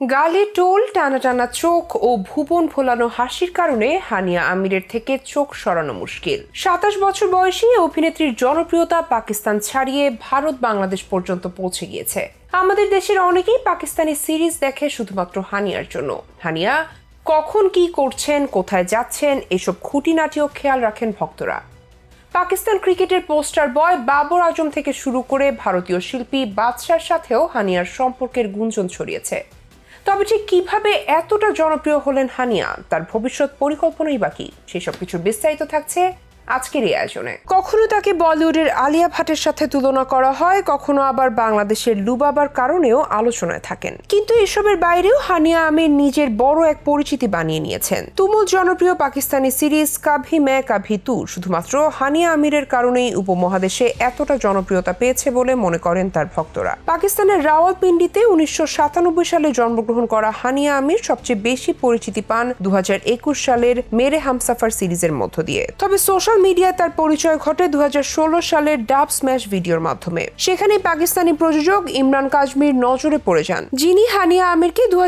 গালে টোল টানা টানা চোখ ও ভুবন ফোলানো হাসির কারণে হানিয়া আমিরের থেকে চোখ সরানো মুশকিল। সাতাশ বছর বয়সী অভিনেত্রীর জনপ্রিয়তা পাকিস্তান ছাড়িয়ে ভারত বাংলাদেশ পর্যন্ত পৌঁছে গিয়েছে। আমাদের দেশের অনেকেই পাকিস্তানি সিরিজ দেখে শুধুমাত্র হানিয়ার জন্য। হানিয়া, কখন কি করছেন, কোথায় যাচ্ছেন, এসব খুঁটিনাটিও খেয়াল রাখেন ভক্তরা। পাকিস্তান ক্রিকেটের পোস্টার বয় বাবর আজম থেকে শুরু করে ভারতীয় শিল্পী, বাদশার সাথেও হানিয়ার সম্পর্কের গুঞ্জন ছড়িয়েছে। তবে যে কীভাবে এতটা জনপ্রিয় হলেন হানিয়া? তার ভবিষ্যৎ পরিকল্পনাই বাকি সেসব কিছু বিস্তারিত থাকছে আজকের এই আয়োজনে। কখনো তাকে বলিউডের আলিয়া ভাটের সাথে তুলনা করা হয়, কখনো আবার বাংলাদেশের লুবাবার কারণেও আলোচনায় থাকেন। কিন্তু এসবের বাইরেও হানিয়া আমির নিজের বড় এক পরিচিতি বানিয়ে নিয়েছেন। তুমুল জনপ্রিয় পাকিস্তানি সিরিজ কাভি মে, কাভি তু। শুধুমাত্র হানিয়া আমিরের কারণেই উপমহাদেশে এতটা জনপ্রিয়তা পেয়েছে বলে মনে করেন তার ভক্তরা। পাকিস্তানের রাওয়ালপিন্ডিতে উনিশশো সাতানব্বই সালে জন্মগ্রহণ করা হানিয়া আমির সবচেয়ে বেশি পরিচিতি পান দু হাজার একুশ সালের মেরে হামসাফার সিরিজের মধ্য দিয়ে। তবে সোশ্যাল মিডিয়ায় তার পরিচয় ঘটে দু হাজার ষোলো সালের ডাব স্ম্যাশ ভিডিওর মাধ্যমে। সেখানে পাকিস্তানি প্রযোজক ইমরান কাজমির নজরে পড়ে যান। যিনি হানিয়া আমিরকে দু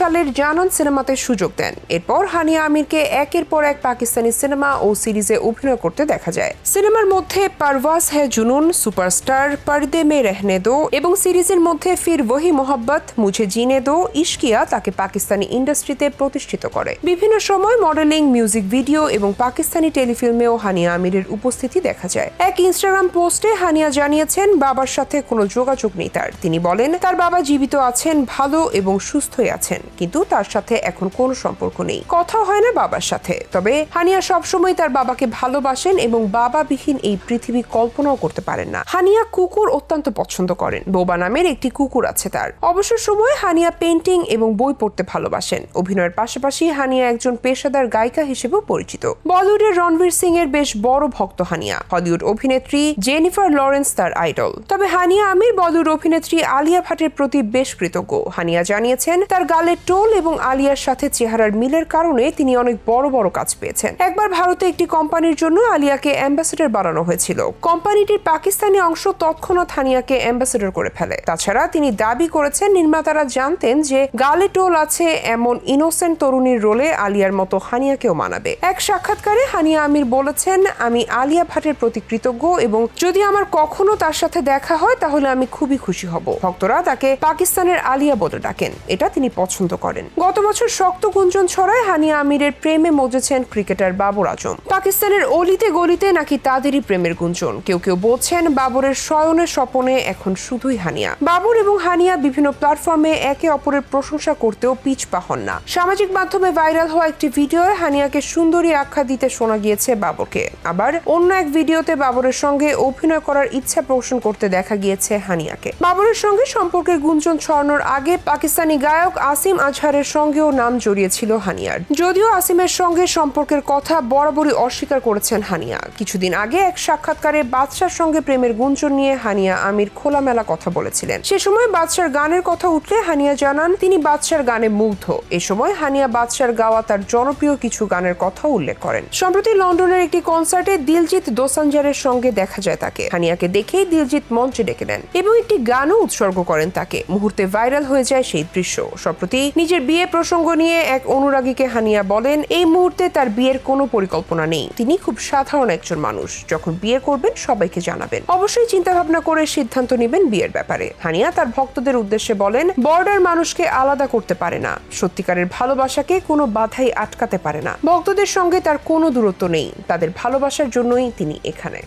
সালের জানান সিনেমাতে সুযোগ দেন। এরপর হানিয়া আমিরকে একের পর এক পাকিস্তানি সিনেমা ও সিরিজে অভিনয় করতে দেখা যায়। সিনেমার মধ্যে পারওয়াজ হ্যায় জুনুন, সুপারস্টার পর্দে মে রহনে দো এবং সিরিজের মধ্যে ফির ওহি মোহাব্বত, মুঝে জিনে দো, ইশকিয়া তাকে পাকিস্তানি ইন্ডাস্ট্রিতে প্রতিষ্ঠিত করে। বিভিন্ন সময় মডেলিং, মিউজিক ভিডিও এবং পাকিস্তানি টেলিফিল্মেও হানিয়া আমিরের উপস্থিতি দেখা যায়। এক ইনস্টাগ্রাম পোস্টে হানিয়া জানিয়েছেন, বাবার সাথে কোনো যোগাযোগ নেই তার। তিনি বলেন, তার বাবা জীবিত আছেন, ভালো এবং সুস্থই আছেন, কিন্তু তার সাথে এখন কোনো সম্পর্ক নেই। কথা হয় না বাবার সাথে। তবে হানিয়া সবসময় তার বাবাকে ভালোবাসেন এবং বাবাবিহীন এই পৃথিবী কল্পনাও করতে পারেন না। হানিয়া কুকুর অত্যন্ত পছন্দ করেন। বোবা নামের একটি কুকুর আছে তার। অবসর সময় হানিয়া পেন্টিং এবং বই পড়তে ভালোবাসেন। অভিনয়ের পাশাপাশি হানিয়া একজন পেশাদার গায়িকা হিসেবেও পরিচিত। বলিউডের রণবীর সিং এর বেশ বড় ভক্ত হানিয়া, হলিউড অভিনেত্রী জেনিফার লরেন্স তার আইডল। তবে হানিয়া আমির, বলিউড অভিনেত্রী আলিয়া ভাটের প্রতি বেশ কৃতজ্ঞ। হানিয়া জানিয়েছেন, তার গালের টোল এবং আলিয়ার সাথে চেহারার মিলের কারণে তিনি অনেক বড় বড় কাজ পেয়েছেন। একবার ভারতে একটি কোম্পানির জন্য আলিয়াকে অ্যাম্বাসেডর বানানো হয়েছিল। কোম্পানিটির পাকিস্তানি অংশ তৎক্ষণাৎ হানিয়াকে অ্যাম্বাসেডর করে ফেলে। তাছাড়া তিনি দাবি করেছেন, নির্মাতারা জানতেন যে গালে টোল আছে এমন ইনোসেন্ট তরুণীর রোলে আলিয়ার মতো হানিয়াকেও মানাবে। এক সাক্ষাৎকারে হানিয়া আমির বলেছেন আমি আলিয়া ভাটের প্রতি কৃতজ্ঞ এবং যদি আমার কখনো তার সাথে দেখা হয়, তাহলে আমি খুবই খুশি হব। ভক্তরা তাকে পাকিস্তানের আলিয়া বলে ডাকেন। এটা তিনি পছন্দ করেন। গত বছর শক্ত গুঞ্জন ছড়ায় হানিয়া আমিরের প্রেমে মজেছেন ক্রিকেটার বাবর আজম। পাকিস্তানের অলিতে গলিতে নাকি তাদেরই প্রেমের গুঞ্জন। কেউ কেউ বলছেন, বাবরের শয়নের স্বপনে এখন শুধুই হানিয়া। বাবর এবং হানিয়া বিভিন্ন প্ল্যাটফর্মে একে অপরের প্রশংসা করতেও পিছ পাহন না। সামাজিক মাধ্যমে ভাইরাল হওয়া একটি ভিডিওয়ে হানিয়াকে সুন্দরী আখ্যা দিতে শোনা গিয়েছে বাবরকে আবার অন্য এক ভিডিওতে বাবরের সঙ্গে অভিনয় করার ইচ্ছা পোষণ করতে দেখা গিয়েছে হানিয়াকে। বাবরের সঙ্গে সম্পর্কের গুঞ্জন ছড়ানোর আগে পাকিস্তানি গায়ক আসিম আজহারের সঙ্গেও নাম জড়িয়েছিল হানিয়ার। যদিও আসিমের সঙ্গে সম্পর্কের কথা বরাবরই অস্বীকার করেছেন হানিয়া। কিছুদিন আগে এক সাক্ষাৎকারে বাদশার সঙ্গে প্রেমের গুঞ্জন নিয়ে হানিয়া আমির খোলামেলা কথা বলেছিলেন। সে সময় বাদশার গানের কথা উঠলে হানিয়া জানান, তিনি বাদশার গানে মুগ্ধ। এ সময় হানিয়া বাদশার গাওয়া তার জনপ্রিয় কিছু গানের কথা উল্লেখ করেন। সম্প্রতি লন্ডনের একটি কনসার্টে দিলজিৎ দোসাঞ্জারের সঙ্গে দেখা যায় তাকে। হানিয়াকে দেখেই দিলজিৎ মঞ্চে ডেকে নেন এবং একটি গানও উৎসর্গ করেন তাকে। মুহূর্তে ভাইরাল হয়ে যায় সেই দৃশ্য। সম্প্রতি নিজের বিয়ে প্রসঙ্গ নিয়ে এক অনুরাগীকে হানিয়া বলেন, এই মুহূর্তে তার বিয়ের কোনো পরিকল্পনা নেই। তিনি খুব সাধারণ একজন মানুষ। যখন বিয়ে করবেন, সবাইকে জানাবেন। অবশ্যই চিন্তা ভাবনা করে সিদ্ধান্ত নেবেন বিয়ের ব্যাপারে। হানিয়া তার ভক্তদের উদ্দেশ্যে বলেন, বর্ডার মানুষকে আলাদা করতে পারে না। সত্যিকারের ভালোবাসাকে কোনো বাধাই আটকাতে পারে না। ভক্তদের সঙ্গে তার কোনো দূরত্ব নেই। তাদের ভালোবাসার জন্যই তিনি এখানে।